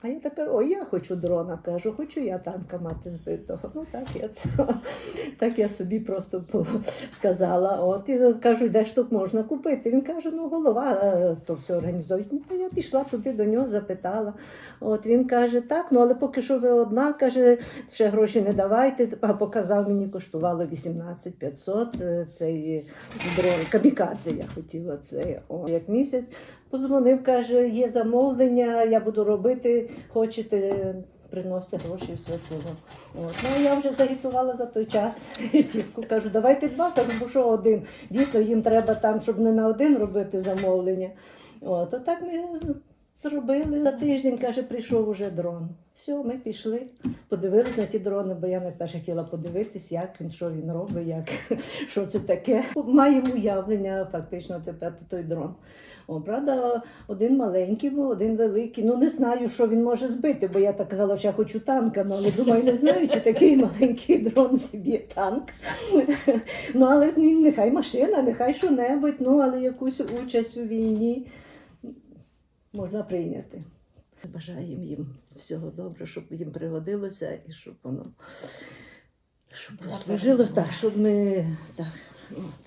А я так кажу, ой, я хочу дрона, кажу, хочу я танка мати збитого. Ну так я це так я собі просто сказала. От і кажу, де ж тут можна купити. Він каже, ну голова е, то все організує. Ну, то я пішла туди до нього, запитала. От він каже, так, ну але поки що ви одна, каже, ще гроші не давайте. А показав мені, коштувало 18 500 е, цей дрон. Камікадзе я хотіла це. О, як місяць. Подзвонив, каже, є замовлення, я буду робити, хочете. Приносити гроші все це. От. Ну, я вже загітувала за той час. Дівку кажу, давайте два, кажу, бо що один. Дійсно, їм треба там, щоб не на один робити замовлення. От, отак ми зробили. За тиждень, каже, прийшов уже дрон. Все, ми пішли, подивилися на ті дрони, бо я найперше хотіла подивитись, як він, що він робить, як, що це таке. Маємо уявлення фактично тепер про той дрон. О, правда, один маленький, був, один великий. Ну не знаю, що він може збити, бо я так казала, що я хочу танка, ну, але думаю, не знаю, чи такий маленький дрон зіб'є танк. Ну, але нехай машина, нехай що-небудь, ну, але якусь участь у війні можна прийняти. Бажаємо їм всього добре, щоб їм пригодилося і щоб воно щоб служило так, щоб ми так. От.